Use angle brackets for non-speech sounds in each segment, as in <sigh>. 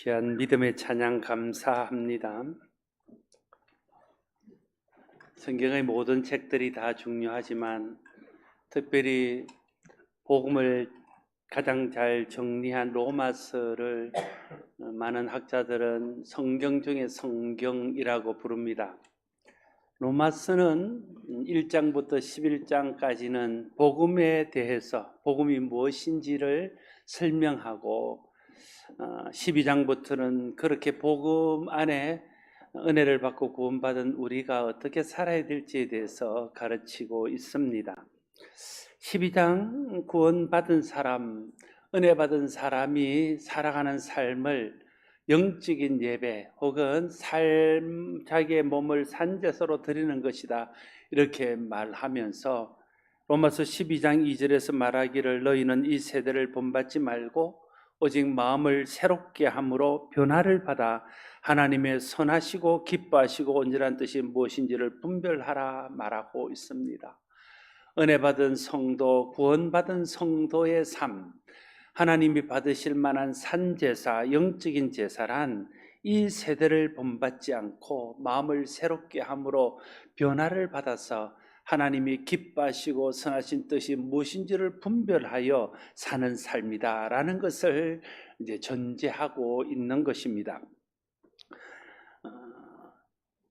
귀한 믿음의 찬양 감사합니다. 성경의 모든 책들이 다 중요하지만 특별히 복음을 가장 잘 정리한 로마서를 많은 학자들은 성경 중에 성경이라고 부릅니다. 로마서는 1장부터 11장까지는 복음에 대해서 복음이 무엇인지를 설명하고 12장부터는 그렇게 복음 안에 은혜를 받고 구원받은 우리가 어떻게 살아야 될지에 대해서 가르치고 있습니다. 12장 구원받은 사람, 은혜 받은 사람이 살아가는 삶을 영적인 예배 혹은 삶 자기의 몸을 산제서로 드리는 것이다. 이렇게 말하면서 로마서 12장 2절에서 말하기를 너희는 이 세대를 본받지 말고 오직 마음을 새롭게 함으로 변화를 받아 하나님의 선하시고 기뻐하시고 온전한 뜻이 무엇인지를 분별하라 말하고 있습니다. 은혜 받은 성도, 구원받은 성도의 삶, 하나님이 받으실 만한 산 제사, 영적인 제사란 이 세대를 본받지 않고 마음을 새롭게 함으로 변화를 받아서 하나님이 기뻐하시고 선하신 뜻이 무엇인지를 분별하여 사는 삶이다라는 것을 이제 전제하고 있는 것입니다. 어,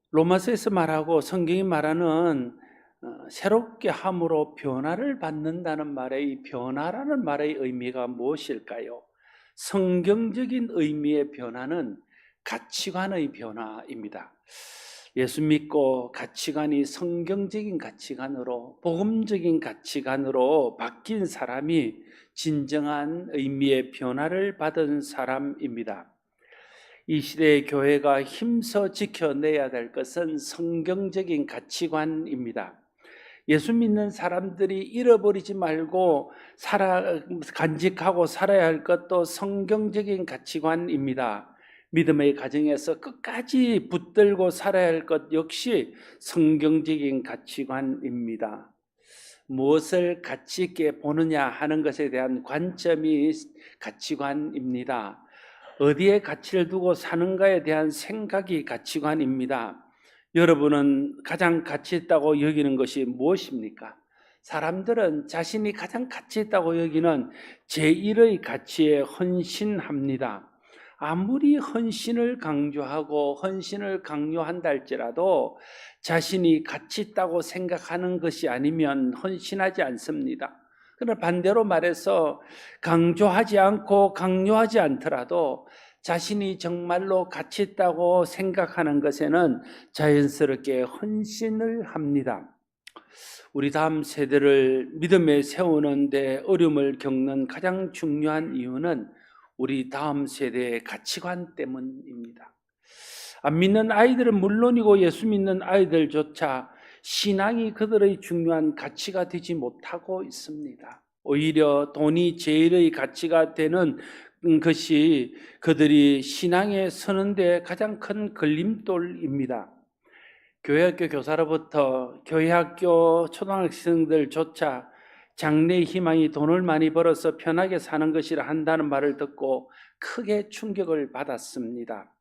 로마서에서 말하고 성경이 말하는 어, 새롭게 함으로 변화를 받는다는 말의 이 변화라는 말의 의미가 무엇일까요? 성경적인 의미의 변화는 가치관의 변화입니다. 예수 믿고 가치관이 성경적인 가치관으로 복음적인 가치관으로 바뀐 사람이 진정한 의미의 변화를 받은 사람입니다. 이 시대의 교회가 힘써 지켜내야 될 것은 성경적인 가치관입니다. 예수 믿는 사람들이 잃어버리지 말고 살아 간직하고 살아야 할 것도 성경적인 가치관입니다. 믿음의 가정에서 끝까지 붙들고 살아야 할 것 역시 성경적인 가치관입니다. 무엇을 가치 있게 보느냐 하는 것에 대한 관점이 가치관입니다. 어디에 가치를 두고 사는가에 대한 생각이 가치관입니다. 여러분은 가장 가치 있다고 여기는 것이 무엇입니까? 사람들은 자신이 가장 가치 있다고 여기는 제1의 가치에 헌신합니다. 아무리 헌신을 강조하고 헌신을 강요한다 할지라도 자신이 가치 있다고 생각하는 것이 아니면 헌신하지 않습니다. 그러나 반대로 말해서 강조하지 않고 강요하지 않더라도 자신이 정말로 가치 있다고 생각하는 것에는 자연스럽게 헌신을 합니다. 우리 다음 세대를 믿음에 세우는데 어려움을 겪는 가장 중요한 이유는 우리 다음 세대의 가치관 때문입니다. 안 믿는 아이들은 물론이고 예수 믿는 아이들조차 신앙이 그들의 중요한 가치가 되지 못하고 있습니다. 오히려 돈이 제일의 가치가 되는 것이 그들이 신앙에 서는데 가장 큰 걸림돌입니다. 교회학교 교사로부터 교회학교 초등학생들조차 장래의 희망이 돈을 많이 벌어서 편하게 사는 것이라 한다는 말을 듣고 크게 충격을 받았습니다.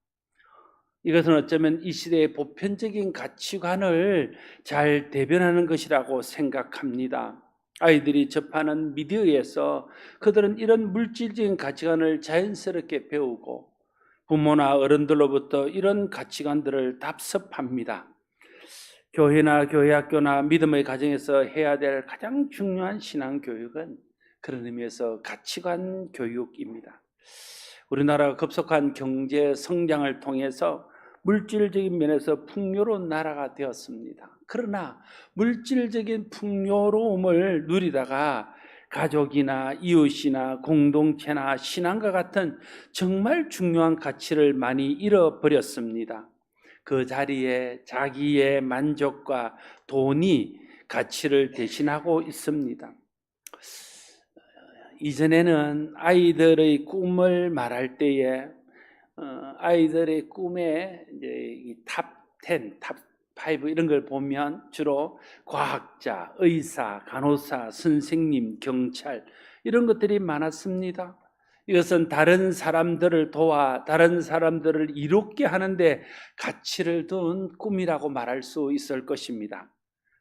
이것은 어쩌면 이 시대의 보편적인 가치관을 잘 대변하는 것이라고 생각합니다. 아이들이 접하는 미디어에서 그들은 이런 물질적인 가치관을 자연스럽게 배우고 부모나 어른들로부터 이런 가치관들을 답습합니다. 교회나 교회 학교나 믿음의 가정에서 해야 될 가장 중요한 신앙 교육은 그런 의미에서 가치관 교육입니다. 우리나라가 급속한 경제 성장을 통해서 물질적인 면에서 풍요로운 나라가 되었습니다. 그러나 물질적인 풍요로움을 누리다가 가족이나 이웃이나 공동체나 신앙과 같은 정말 중요한 가치를 많이 잃어버렸습니다. 그 자리에 자기의 만족과 돈이 가치를 대신하고 있습니다. 이전에는 아이들의 꿈을 말할 때에 어, 아이들의 꿈에 이제 탑 10, 탑5 이런 걸 보면 주로 과학자, 의사, 간호사, 선생님, 경찰 이런 것들이 많았습니다. 이것은 다른 사람들을 도와 다른 사람들을 이롭게 하는데 가치를 둔 꿈이라고 말할 수 있을 것입니다.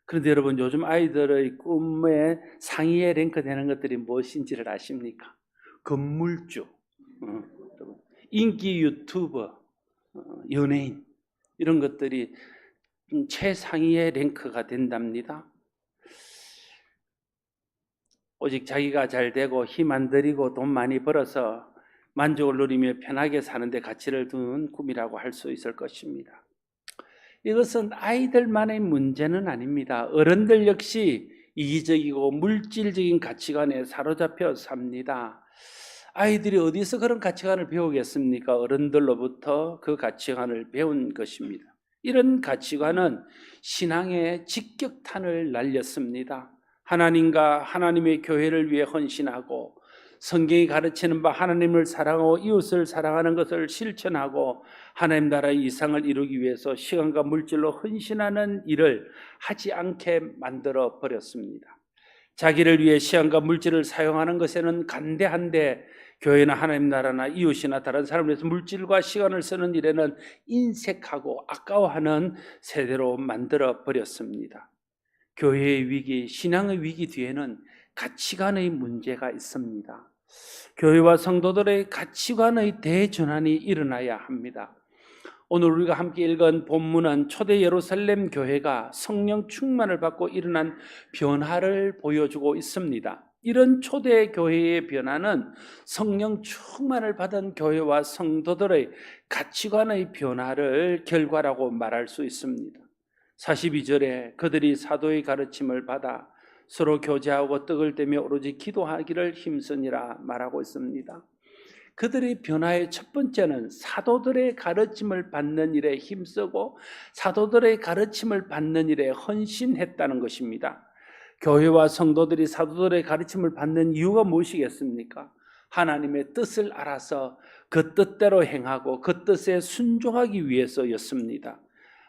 그런데 여러분 요즘 아이들의 꿈에 상위에 랭크되는 것들이 무엇인지를 아십니까? 건물주, 어, 인기 유튜버, 어, 연예인 이런 것들이 최상위의 랭크가 된답니다. 오직 자기가 잘 되고 힘 안 들이고 돈 많이 벌어서 만족을 누리며 편하게 사는데 가치를 두는 꿈이라고 할 수 있을 것입니다. 이것은 아이들만의 문제는 아닙니다. 어른들 역시 이기적이고 물질적인 가치관에 사로잡혀 삽니다. 아이들이 어디서 그런 가치관을 배우겠습니까? 어른들로부터 그 가치관을 배운 것입니다. 이런 가치관은 신앙의 직격탄을 날렸습니다. 하나님과 하나님의 교회를 위해 헌신하고 성경이 가르치는 바 하나님을 사랑하고 이웃을 사랑하는 것을 실천하고 하나님 나라의 이상을 이루기 위해서 시간과 물질로 헌신하는 일을 하지 않게 만들어 버렸습니다. 자기를 위해 시간과 물질을 사용하는 것에는 간대한데 교회나 하나님 나라나 이웃이나 다른 사람을 위해서 물질과 시간을 쓰는 일에는 인색하고 아까워하는 세대로 만들어 버렸습니다. 교회의 위기, 신앙의 위기 뒤에는 가치관의 문제가 있습니다. 교회와 성도들의 가치관의 대전환이 일어나야 합니다. 오늘 우리가 함께 읽은 본문은 초대 예루살렘 교회가 성령 충만을 받고 일어난 변화를 보여주고 있습니다. 이런 초대 교회의 변화는 성령 충만을 받은 교회와 성도들의 가치관의 변화를 결과라고 말할 수 있습니다. 42절에 그들이 사도의 가르침을 받아 서로 교제하고 떡을 떼며 오로지 기도하기를 힘쓰니라 말하고 있습니다. 그들의 변화의 첫 번째는 사도들의 가르침을 받는 일에 힘쓰고 사도들의 가르침을 받는 일에 헌신했다는 것입니다. 교회와 성도들이 사도들의 가르침을 받는 이유가 무엇이겠습니까? 하나님의 뜻을 알아서 그 뜻대로 행하고 그 뜻에 순종하기 위해서였습니다.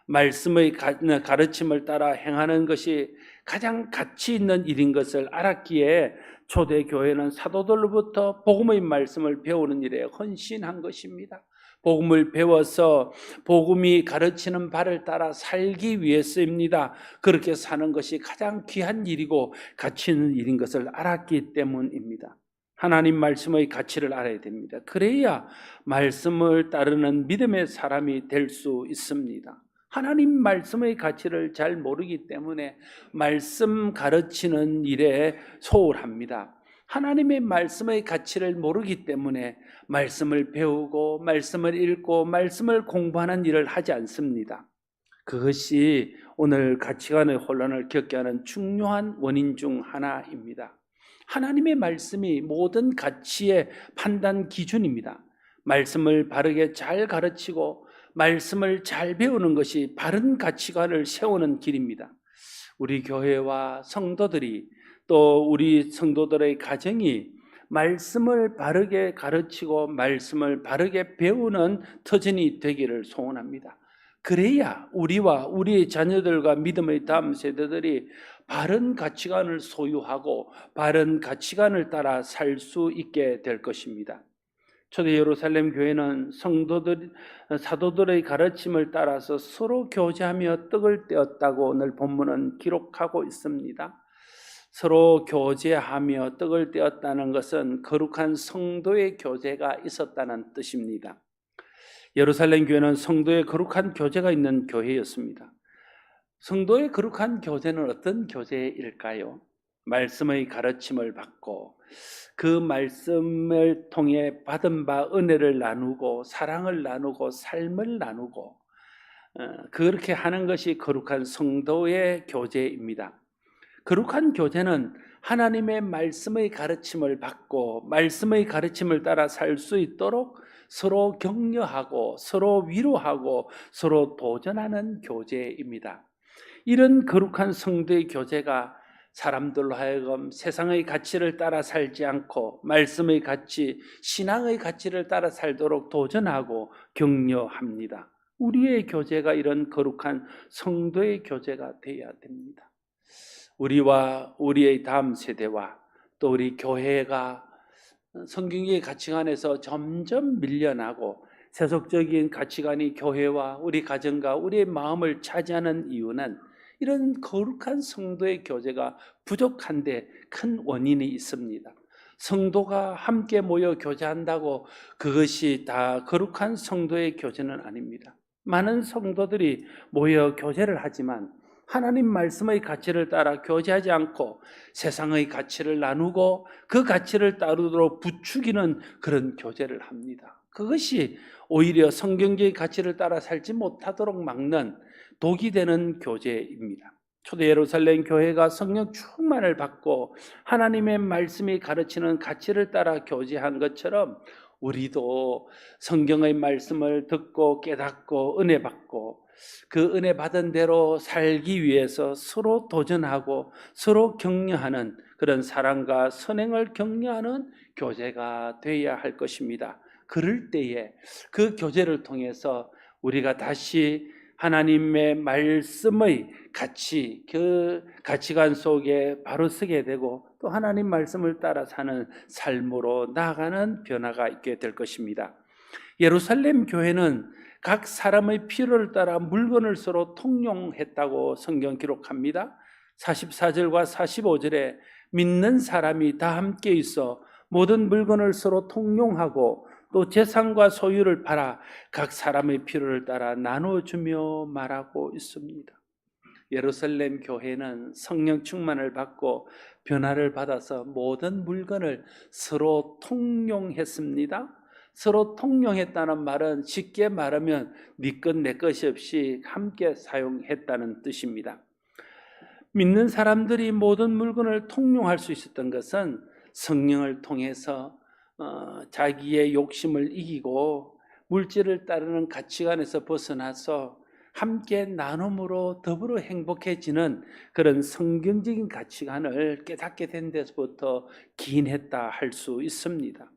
말씀의 가르침을 따라 행하는 것이 가장 가치 있는 일인 것을 알았기에 초대 교회는 사도들로부터 복음의 말씀을 배우는 일에 헌신한 것입니다. 복음을 배워서 복음이 가르치는 바를 따라 살기 위해서입니다. 그렇게 사는 것이 가장 귀한 일이고 가치 있는 일인 것을 알았기 때문입니다. 하나님 말씀의 가치를 알아야 됩니다. 그래야 말씀을 따르는 믿음의 사람이 될 수 있습니다. 하나님 말씀의 가치를 잘 모르기 때문에 말씀 가르치는 일에 소홀합니다. 하나님의 말씀의 가치를 모르기 때문에 말씀을 배우고 말씀을 읽고 말씀을 공부하는 일을 하지 않습니다. 그것이 오늘 가치관의 혼란을 겪게 하는 중요한 원인 중 하나입니다. 하나님의 말씀이 모든 가치의 판단 기준입니다. 말씀을 바르게 잘 가르치고 말씀을 잘 배우는 것이 바른 가치관을 세우는 길입니다. 우리 교회와 성도들이 또 우리 성도들의 가정이 말씀을 바르게 가르치고 말씀을 바르게 배우는 터전이 되기를 소원합니다. 그래야 우리와 우리의 자녀들과 믿음의 다음 세대들이 바른 가치관을 소유하고 바른 가치관을 따라 살 수 있게 될 것입니다. 초대 예루살렘 교회는 성도들 사도들의 가르침을 따라서 서로 교제하며 떡을 떼었다고 오늘 본문은 기록하고 있습니다. 서로 교제하며 떡을 떼었다는 것은 거룩한 성도의 교제가 있었다는 뜻입니다. 예루살렘 교회는 성도의 거룩한 교제가 있는 교회였습니다. 성도의 거룩한 교제는 어떤 교제일까요? 말씀의 가르침을 받고 그 말씀을 통해 받은 바 은혜를 나누고 사랑을 나누고 삶을 나누고 어, 그렇게 하는 것이 거룩한 성도의 교제입니다. 거룩한 교제는 하나님의 말씀의 가르침을 받고 말씀의 가르침을 따라 살 수 있도록 서로 격려하고 서로 위로하고 서로 도전하는 교제입니다. 이런 거룩한 성도의 교제가 사람들로 하여금 세상의 가치를 따라 살지 않고 말씀의 가치, 신앙의 가치를 따라 살도록 도전하고 격려합니다. 우리의 교제가 이런 거룩한 성도의 교제가 되어야 됩니다. 우리와 우리의 다음 세대와 또 우리 교회가 성경의 가치관에서 점점 밀려나고 세속적인 가치관이 교회와 우리 가정과 우리의 마음을 차지하는 이유는 이런 거룩한 성도의 교제가 부족한데 큰 원인이 있습니다. 성도가 함께 모여 교제한다고 그것이 다 거룩한 성도의 교제는 아닙니다. 많은 성도들이 모여 교제를 하지만 하나님 말씀의 가치를 따라 교제하지 않고 세상의 가치를 나누고 그 가치를 따르도록 부추기는 그런 교제를 합니다. 그것이 오히려 성경적인 가치를 따라 살지 못하도록 막는 독이 되는 교제입니다. 초대 예루살렘 교회가 성령 충만을 받고 하나님의 말씀이 가르치는 가치를 따라 교제한 것처럼 우리도 성경의 말씀을 듣고 깨닫고 은혜 받고 그 은혜 받은 대로 살기 위해서 서로 도전하고 서로 격려하는 그런 사랑과 선행을 격려하는 교제가 되어야 할 것입니다. 그럴 때에 그 교제를 통해서 우리가 다시 하나님의 말씀의 가치, 그 가치관 속에 바로 서게 되고 또 하나님 말씀을 따라 사는 삶으로 나아가는 변화가 있게 될 것입니다. 예루살렘 교회는 각 사람의 필요를 따라 물건을 서로 통용했다고 성경 기록합니다. 44절과 45절에 믿는 사람이 다 함께 있어 모든 물건을 서로 통용하고 또 재산과 소유를 팔아 각 사람의 필요를 따라 나눠주며 말하고 있습니다. 예루살렘 교회는 성령 충만을 받고 변화를 받아서 모든 물건을 서로 통용했습니다. 서로 통용했다는 말은 쉽게 말하면 네 것 내 것이 없이 함께 사용했다는 뜻입니다. 믿는 사람들이 모든 물건을 통용할 수 있었던 것은 성령을 통해서 어, 자기의 욕심을 이기고 물질을 따르는 가치관에서 벗어나서 함께 나눔으로 더불어 행복해지는 그런 성경적인 가치관을 깨닫게 된 데서부터 기인했다 할 수 있습니다.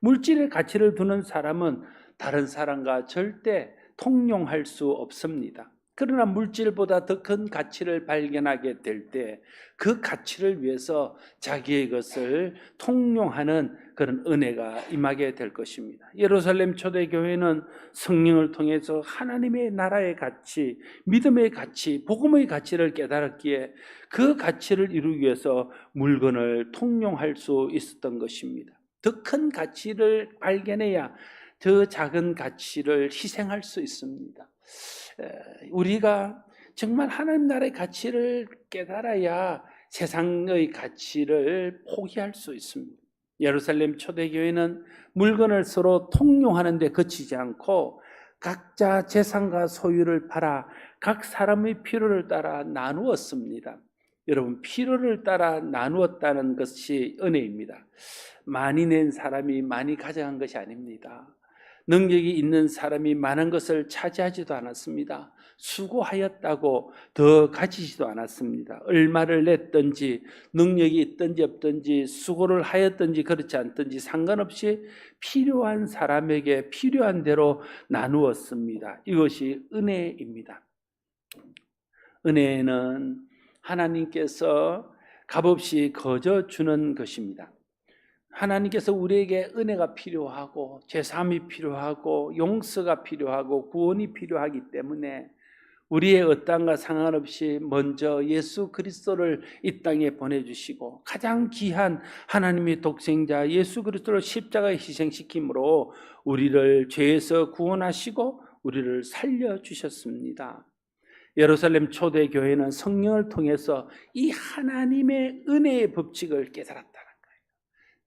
물질의 가치를 두는 사람은 다른 사람과 절대 통용할 수 없습니다. 그러나 물질보다 더 큰 가치를 발견하게 될 때 그 가치를 위해서 자기의 것을 통용하는 그런 은혜가 임하게 될 것입니다. 예루살렘 초대교회는 성령을 통해서 하나님의 나라의 가치, 믿음의 가치, 복음의 가치를 깨달았기에 그 가치를 이루기 위해서 물건을 통용할 수 있었던 것입니다. 더 큰 가치를 발견해야 더 작은 가치를 희생할 수 있습니다. 우리가 정말 하나님 나라의 가치를 깨달아야 세상의 가치를 포기할 수 있습니다. 예루살렘 초대교회는 물건을 서로 통용하는 데 그치지 않고 각자 재산과 소유를 팔아 각 사람의 필요를 따라 나누었습니다. 여러분, 필요를 따라 나누었다는 것이 은혜입니다. 많이 낸 사람이 많이 가져간 것이 아닙니다. 능력이 있는 사람이 많은 것을 차지하지도 않았습니다. 수고하였다고 더 가지지도 않았습니다. 얼마를 냈든지 능력이 있든지 없든지 수고를 하였든지 그렇지 않든지 상관없이 필요한 사람에게 필요한 대로 나누었습니다. 이것이 은혜입니다. 은혜는 하나님께서 값없이 거저 주는 것입니다. 하나님께서 우리에게 은혜가 필요하고 제삼이 필요하고 용서가 필요하고 구원이 필요하기 때문에 우리의 어떠한가 상관없이 먼저 예수 그리스도를 이 땅에 보내주시고 가장 귀한 하나님의 독생자 예수 그리스도를 십자가에 희생시킴으로 우리를 죄에서 구원하시고 우리를 살려주셨습니다. 예루살렘 초대교회는 성령을 통해서 이 하나님의 은혜의 법칙을 깨달았다는 거예요.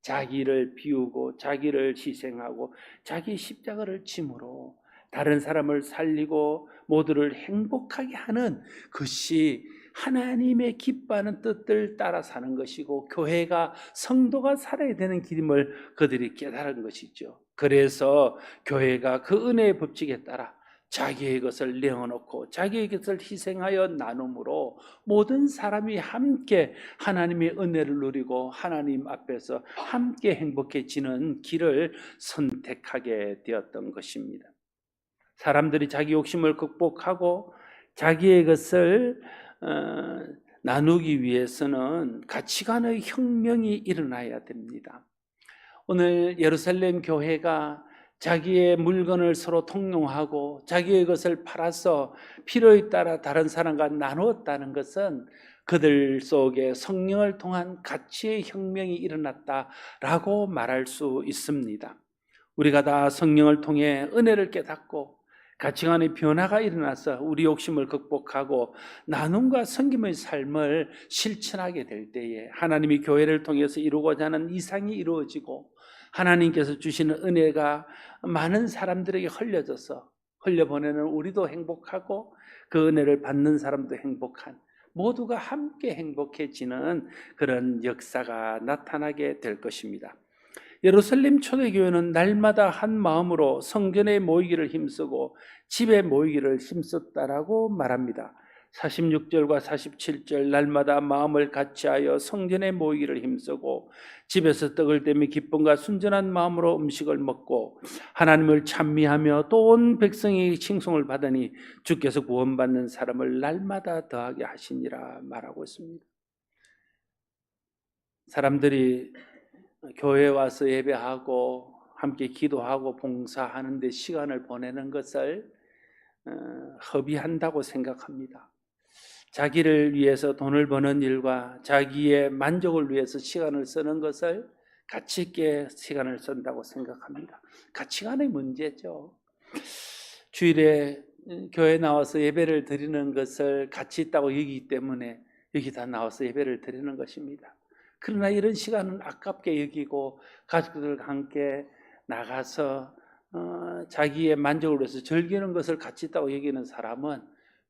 자기를 비우고 자기를 희생하고 자기 십자가를 짐으로 다른 사람을 살리고 모두를 행복하게 하는 것이 하나님의 기뻐하는 뜻을 따라 사는 것이고 교회가 성도가 살아야 되는 길임을 그들이 깨달은 것이죠. 그래서 교회가 그 은혜의 법칙에 따라 자기의 것을 내어놓고 자기의 것을 희생하여 나눔으로 모든 사람이 함께 하나님의 은혜를 누리고 하나님 앞에서 함께 행복해지는 길을 선택하게 되었던 것입니다. 사람들이 자기 욕심을 극복하고 자기의 것을 어, 나누기 위해서는 가치관의 혁명이 일어나야 됩니다. 오늘 예루살렘 교회가 자기의 물건을 서로 통용하고 자기의 것을 팔아서 필요에 따라 다른 사람과 나누었다는 것은 그들 속에 성령을 통한 가치의 혁명이 일어났다라고 말할 수 있습니다. 우리가 다 성령을 통해 은혜를 깨닫고 가치관의 변화가 일어나서 우리 욕심을 극복하고 나눔과 섬김의 삶을 실천하게 될 때에 하나님이 교회를 통해서 이루고자 하는 이상이 이루어지고 하나님께서 주시는 은혜가 많은 사람들에게 흘려져서 흘려보내는 우리도 행복하고 그 은혜를 받는 사람도 행복한 모두가 함께 행복해지는 그런 역사가 나타나게 될 것입니다. 예루살렘 초대교회는 날마다 한 마음으로 성전에 모이기를 힘쓰고 집에 모이기를 힘썼다라고 말합니다. 46절과 47절 날마다 마음을 같이하여 성전에 모이기를 힘쓰고 집에서 떡을 떼며 기쁨과 순전한 마음으로 음식을 먹고 하나님을 찬미하며 또 온 백성이 칭송을 받으니 주께서 구원받는 사람을 날마다 더하게 하시니라 말하고 있습니다. 사람들이 교회 와서 예배하고 함께 기도하고 봉사하는 데 시간을 보내는 것을 어, 허비한다고 생각합니다. 자기를 위해서 돈을 버는 일과 자기의 만족을 위해서 시간을 쓰는 것을 가치 있게 시간을 쓴다고 생각합니다. 가치관의 문제죠. 주일에 교회 나와서 예배를 드리는 것을 가치 있다고 여기기 때문에 여기 다 나와서 예배를 드리는 것입니다. 그러나 이런 시간은 아깝게 여기고 가족들과 함께 나가서 어, 자기의 만족을 위해서 즐기는 것을 가치 있다고 여기는 사람은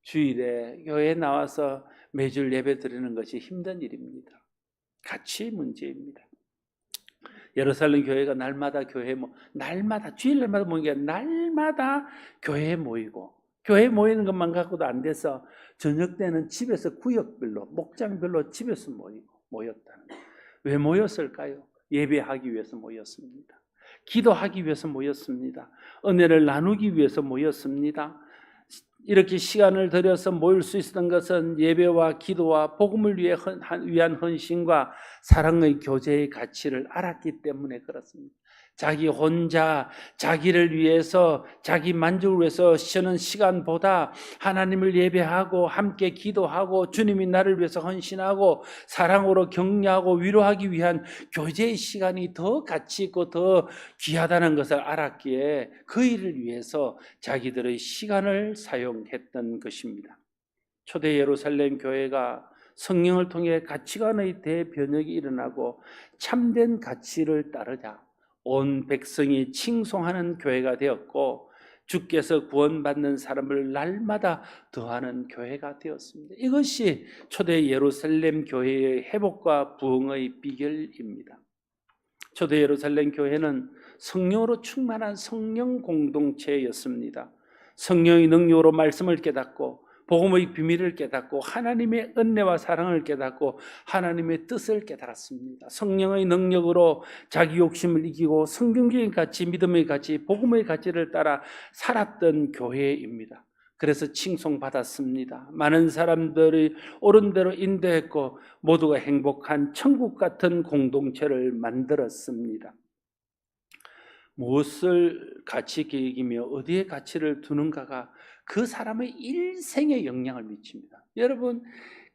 주일에 교회에 나와서 매주 예배 드리는 것이 힘든 일입니다. 가치 문제입니다. 예루살렘 교회가 날마다 교회 모 날마다 주일 날마다 모이는 게 날마다 교회에 모이고 교회 모이는 것만 갖고도 안 돼서 저녁 때는 집에서 구역별로 목장별로 집에서 모이고 모였다는 거예요. 왜 모였을까요? 예배하기 위해서 모였습니다. 기도하기 위해서 모였습니다. 은혜를 나누기 위해서 모였습니다. 이렇게 시간을 들여서 모일 수 있었던 것은 예배와 기도와 복음을 위해 헌- 위한 헌신과 사랑의 교제의 가치를 알았기 때문에 그렇습니다. 자기 혼자 자기를 위해서 자기 만족을 위해서 쉬는 시간보다 하나님을 예배하고 함께 기도하고 주님이 나를 위해서 헌신하고 사랑으로 격려하고 위로하기 위한 교제의 시간이 더 가치 있고 더 귀하다는 것을 알았기에 그 일을 위해서 자기들의 시간을 사용했던 것입니다. 초대 예루살렘 교회가 성령을 통해 가치관의 대변혁이 일어나고 참된 가치를 따르자 온 백성이 칭송하는 교회가 되었고 주께서 구원받는 사람을 날마다 더하는 교회가 되었습니다. 이것이 초대 예루살렘 교회의 회복과 부흥의 비결입니다. 초대 예루살렘 교회는 성령으로 충만한 성령 공동체였습니다. 성령의 능력으로 말씀을 깨닫고 복음의 비밀을 깨닫고 하나님의 은혜와 사랑을 깨닫고 하나님의 뜻을 깨달았습니다. 성령의 능력으로 자기 욕심을 이기고 성경적인 가치, 믿음의 가치, 복음의 가치를 따라 살았던 교회입니다. 그래서 칭송받았습니다. 많은 사람들이 옳은 대로 인도했고 모두가 행복한 천국 같은 공동체를 만들었습니다. 무엇을 가치 계획이며 어디에 가치를 두는가가 그 사람의 일생에 영향을 미칩니다. 여러분,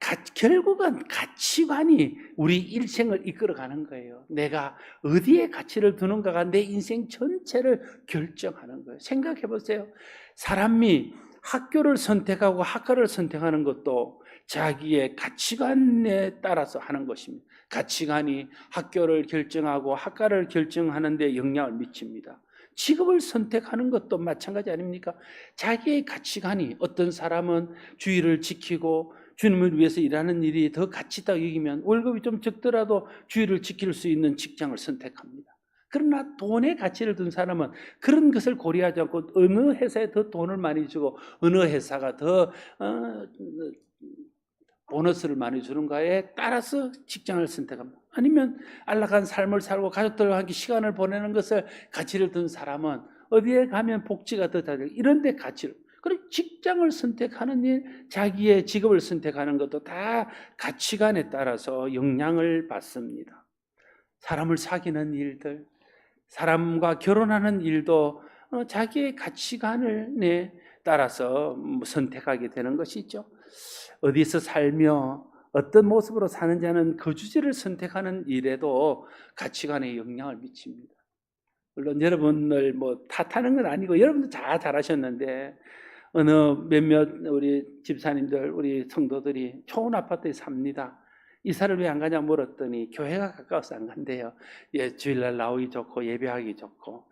가, 결국은 가치관이 우리 일생을 이끌어가는 거예요. 내가 어디에 가치를 두는가가 내 인생 전체를 결정하는 거예요. 생각해 보세요. 사람이 학교를 선택하고 학과를 선택하는 것도 자기의 가치관에 따라서 하는 것입니다. 가치관이 학교를 결정하고 학과를 결정하는 데 영향을 미칩니다. 직업을 선택하는 것도 마찬가지 아닙니까? 자기의 가치관이 어떤 사람은 주의를 지키고 주님을 위해서 일하는 일이 더 가치 있다고 여기면 월급이 좀 적더라도 주의를 지킬 수 있는 직장을 선택합니다. 그러나 돈에 가치를 둔 사람은 그런 것을 고려하지 않고 어느 회사에 더 돈을 많이 주고 어느 회사가 더 어, 보너스를 많이 주는가에 따라서 직장을 선택합니다. 아니면 안락한 삶을 살고 가족들과 함께 시간을 보내는 것을 가치를 둔 사람은 어디에 가면 복지가 더 다들 이런 데 가치를 그리고 직장을 선택하는 일, 자기의 직업을 선택하는 것도 다 가치관에 따라서 영향을 받습니다. 사람을 사귀는 일들, 사람과 결혼하는 일도 어, 자기의 가치관을 내 따라서 뭐 선택하게 되는 것이죠. 어디서 살며 어떤 모습으로 사는지 하는 거주지를 선택하는 일에도 가치관에 영향을 미칩니다. 물론 여러분을 뭐 탓하는 건 아니고 여러분도 다 잘하셨는데 어느 몇몇 우리 집사님들 우리 성도들이 좋은 아파트에 삽니다. 이사를 왜 안 가냐 물었더니 교회가 가까워서 안 간대요. 예, 주일날 나오기 좋고 예배하기 좋고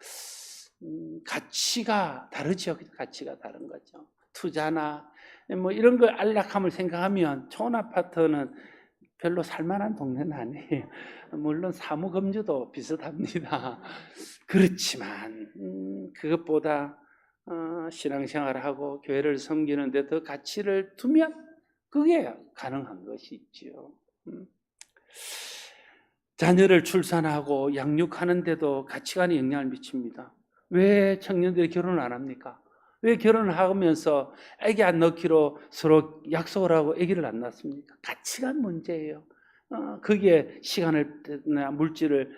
음, 가치가 다르죠. 가치가 다른 거죠. 투자나 뭐 이런 걸 안락함을 생각하면 좋은 아파트는 별로 살만한 동네는 아니에요. <laughs> 물론 사무 금주도 비슷합니다. <laughs> 그렇지만 음, 그것보다 어, 신앙생활하고 교회를 섬기는데 더 가치를 두면 그게 가능한 것이 있지요. 음. 자녀를 출산하고 양육하는데도 가치관에 영향을 미칩니다. 왜 청년들이 결혼을 안 합니까? 왜 결혼을 하면서 아기 안 낳기로 서로 약속을 하고 아기를 안 낳습니까? 가치관 문제예요. 어, 거기에 시간을 물질을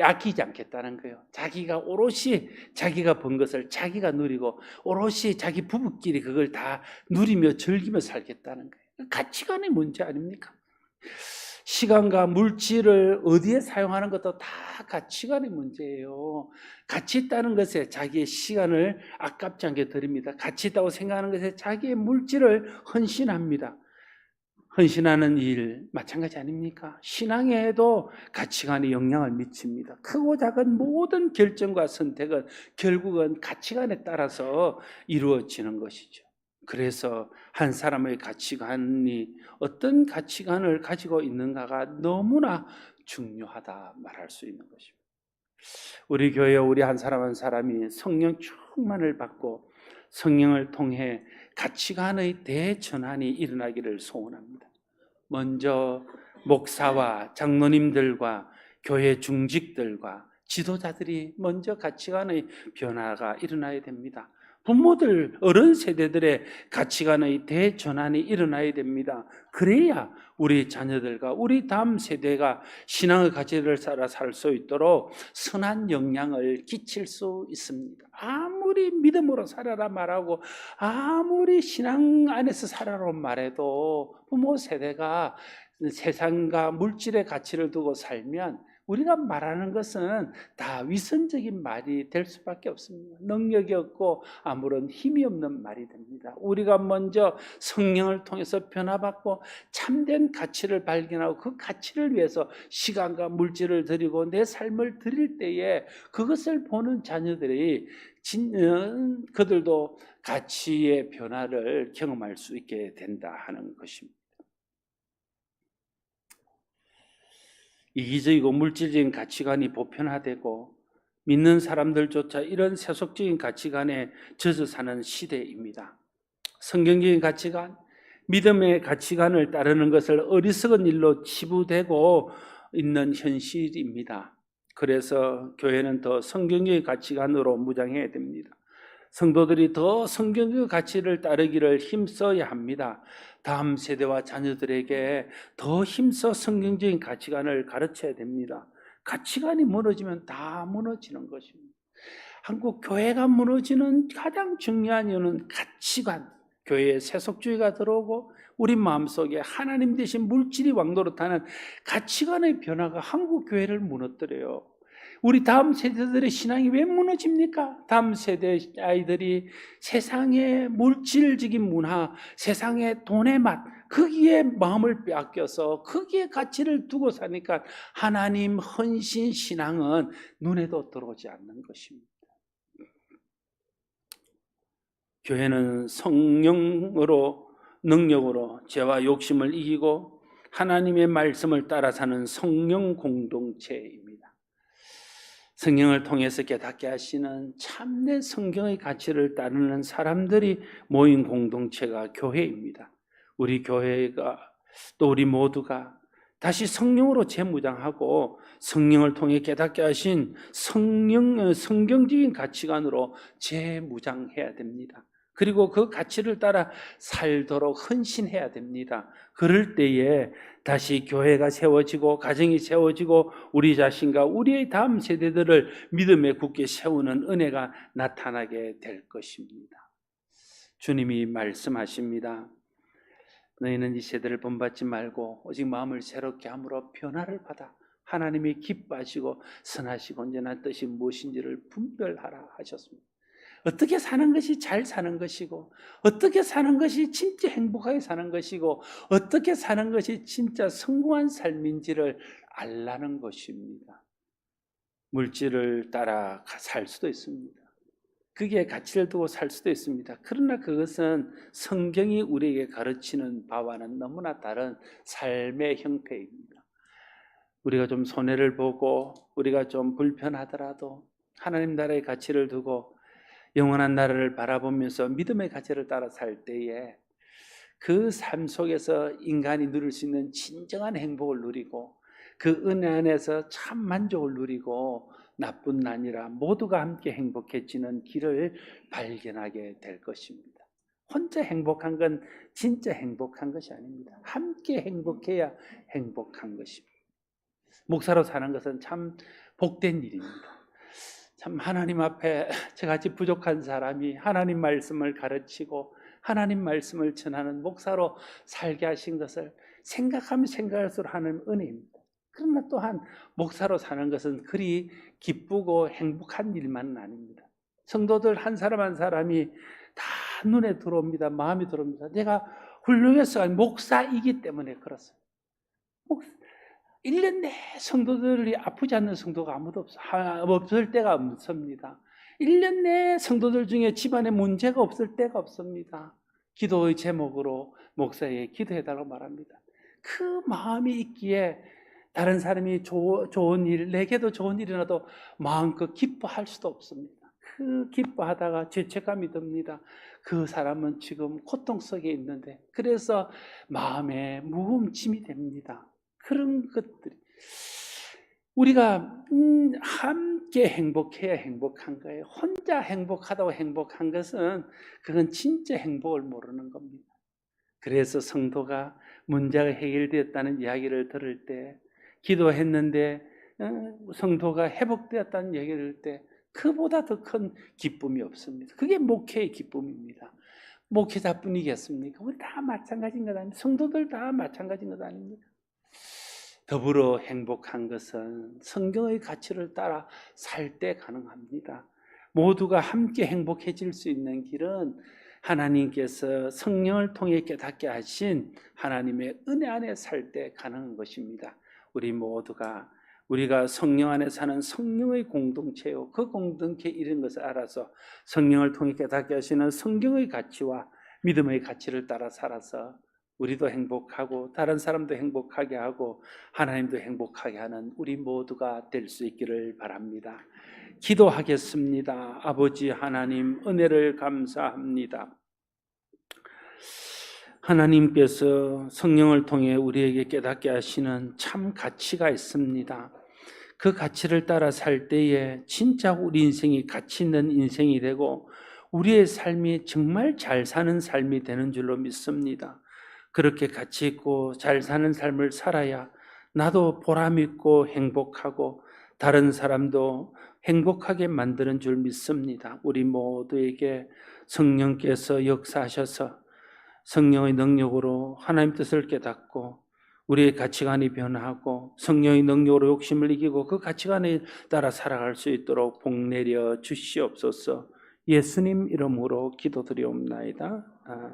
아끼지 않겠다는 거예요. 자기가 오롯이 자기가 번 것을 자기가 누리고 오롯이 자기 부부끼리 그걸 다 누리며 즐기며 살겠다는 거예요. 가치관의 문제 아닙니까? 시간과 물질을 어디에 사용하는 것도 다 가치관의 문제예요. 가치 있다는 것에 자기의 시간을 아깝지 않게 드립니다. 가치 있다고 생각하는 것에 자기의 물질을 헌신합니다. 헌신하는 일 마찬가지 아닙니까? 신앙에도 가치관이 영향을 미칩니다. 크고 작은 모든 결정과 선택은 결국은 가치관에 따라서 이루어지는 것이죠. 그래서 한 사람의 가치관이 어떤 가치관을 가지고 있는가가 너무나 중요하다 말할 수 있는 것입니다. 우리 교회 우리 한 사람 한 사람이 성령 충만을 받고 성령을 통해 가치관의 대전환이 일어나기를 소원합니다. 먼저 목사와 장로님들과 교회 중직들과 지도자들이 먼저 가치관의 변화가 일어나야 됩니다. 부모들, 어른 세대들의 가치관의 대전환이 일어나야 됩니다. 그래야 우리 자녀들과 우리 다음 세대가 신앙의 가치를 살아 살수 있도록 선한 영향을 끼칠 수 있습니다. 아무리 믿음으로 살아라 말하고 아무리 신앙 안에서 살아라 말해도 부모 세대가 세상과 물질의 가치를 두고 살면 우리가 말하는 것은 다 위선적인 말이 될 수밖에 없습니다. 능력이 없고 아무런 힘이 없는 말이 됩니다. 우리가 먼저 성령을 통해서 변화받고 참된 가치를 발견하고 그 가치를 위해서 시간과 물질을 드리고 내 삶을 드릴 때에 그것을 보는 자녀들이 그들도 가치의 변화를 경험할 수 있게 된다 하는 것입니다. 이기적이고 물질적인 가치관이 보편화되고 믿는 사람들조차 이런 세속적인 가치관에 젖어 사는 시대입니다. 성경적인 가치관, 믿음의 가치관을 따르는 것을 어리석은 일로 치부되고 있는 현실입니다. 그래서 교회는 더 성경적인 가치관으로 무장해야 됩니다. 성도들이 더 성경적 가치를 따르기를 힘써야 합니다. 다음 세대와 자녀들에게 더 힘써 성경적인 가치관을 가르쳐야 됩니다. 가치관이 무너지면 다 무너지는 것입니다. 한국 교회가 무너지는 가장 중요한 이유는 가치관, 교회에 세속주의가 들어오고 우리 마음속에 하나님 대신 물질이 왕노릇하는 가치관의 변화가 한국 교회를 무너뜨려요. 우리 다음 세대들의 신앙이 왜 무너집니까? 다음 세대 아이들이 세상의 물질적인 문화, 세상의 돈의 맛, 거기에 마음을 빼앗겨서 거기에 가치를 두고 사니까 하나님 헌신 신앙은 눈에도 들어오지 않는 것입니다. 교회는 성령으로 능력으로 죄와 욕심을 이기고 하나님의 말씀을 따라 사는 성령 공동체입니다. 성경을 통해서 깨닫게 하시는 참된 성경의 가치를 따르는 사람들이 모인 공동체가 교회입니다. 우리 교회가 또 우리 모두가 다시 성령으로 재무장하고 성령을 통해 깨닫게 하신 성령 성경적인 가치관으로 재무장해야 됩니다. 그리고 그 가치를 따라 살도록 헌신해야 됩니다. 그럴 때에 다시 교회가 세워지고 가정이 세워지고 우리 자신과 우리의 다음 세대들을 믿음에 굳게 세우는 은혜가 나타나게 될 것입니다. 주님이 말씀하십니다. 너희는 이 세대를 본받지 말고 오직 마음을 새롭게 함으로 변화를 받아 하나님이 기뻐하시고 선하시고 언제나 뜻이 무엇인지를 분별하라 하셨습니다. 어떻게 사는 것이 잘 사는 것이고 어떻게 사는 것이 진짜 행복하게 사는 것이고 어떻게 사는 것이 진짜 성공한 삶인지를 알라는 것입니다. 물질을 따라 살 수도 있습니다. 그게 가치를 두고 살 수도 있습니다. 그러나 그것은 성경이 우리에게 가르치는 바와는 너무나 다른 삶의 형태입니다. 우리가 좀 손해를 보고 우리가 좀 불편하더라도 하나님 나라의 가치를 두고 영원한 나라를 바라보면서 믿음의 가치를 따라 살 때에 그 삶 속에서 인간이 누릴 수 있는 진정한 행복을 누리고 그 은혜 안에서 참 만족을 누리고 나뿐 아니라 모두가 함께 행복해지는 길을 발견하게 될 것입니다. 혼자 행복한 건 진짜 행복한 것이 아닙니다. 함께 행복해야 행복한 것입니다. 목사로 사는 것은 참 복된 일입니다. 참 하나님 앞에 저같이 부족한 사람이 하나님 말씀을 가르치고 하나님 말씀을 전하는 목사로 살게 하신 것을 생각하면 생각할수록 하는 은혜입니다. 그러나 또한 목사로 사는 것은 그리 기쁘고 행복한 일만은 아닙니다. 성도들 한 사람 한 사람이 다 눈에 들어옵니다. 마음이 들어옵니다. 내가 훌륭해서 목사이기 때문에 그렇습니다. 1년 내 성도들이 아프지 않는 성도가 아무도 없어, 없을 때가 없습니다. 1년 내 성도들 중에 집안에 문제가 없을 때가 없습니다. 기도의 제목으로 목사에게 기도해달라고 말합니다. 그 마음이 있기에 다른 사람이 조, 좋은 일, 내게도 좋은 일이 나도 마음껏 기뻐할 수도 없습니다. 그 기뻐하다가 죄책감이 듭니다. 그 사람은 지금 고통 속에 있는데, 그래서 마음에 무음침이 됩니다. 그런 것들이 우리가 음, 함께 행복해야 행복한 거예요. 혼자 행복하다고 행복한 것은 그건 진짜 행복을 모르는 겁니다. 그래서 성도가 문제가 해결되었다는 이야기를 들을 때 기도했는데 어, 성도가 회복되었다는 얘기를 때 그보다 더 큰 기쁨이 없습니다. 그게 목회의 기쁨입니다. 목회자뿐이겠습니까? 우리 다 마찬가지인 것 아닙니까? 성도들 다 마찬가지인 것 아닙니까? 더불어 행복한 것은 성경의 가치를 따라 살 때 가능합니다. 모두가 함께 행복해질 수 있는 길은 하나님께서 성령을 통해 깨닫게 하신 하나님의 은혜 안에 살 때 가능한 것입니다. 우리 모두가 우리가 성령 안에 사는 성령의 공동체요. 그 공동체 이런 것을 알아서 성령을 통해 깨닫게 하시는 성경의 가치와 믿음의 가치를 따라 살아서 우리도 행복하고 다른 사람도 행복하게 하고 하나님도 행복하게 하는 우리 모두가 될 수 있기를 바랍니다. 기도하겠습니다. 아버지 하나님 은혜를 감사합니다. 하나님께서 성령을 통해 우리에게 깨닫게 하시는 참 가치가 있습니다. 그 가치를 따라 살 때에 진짜 우리 인생이 가치 있는 인생이 되고 우리의 삶이 정말 잘 사는 삶이 되는 줄로 믿습니다. 그렇게 가치 있고 잘 사는 삶을 살아야 나도 보람 있고 행복하고 다른 사람도 행복하게 만드는 줄 믿습니다. 우리 모두에게 성령께서 역사하셔서 성령의 능력으로 하나님 뜻을 깨닫고 우리의 가치관이 변하고 성령의 능력으로 욕심을 이기고 그 가치관에 따라 살아갈 수 있도록 복 내려 주시옵소서. 예수님 이름으로 기도드리옵나이다.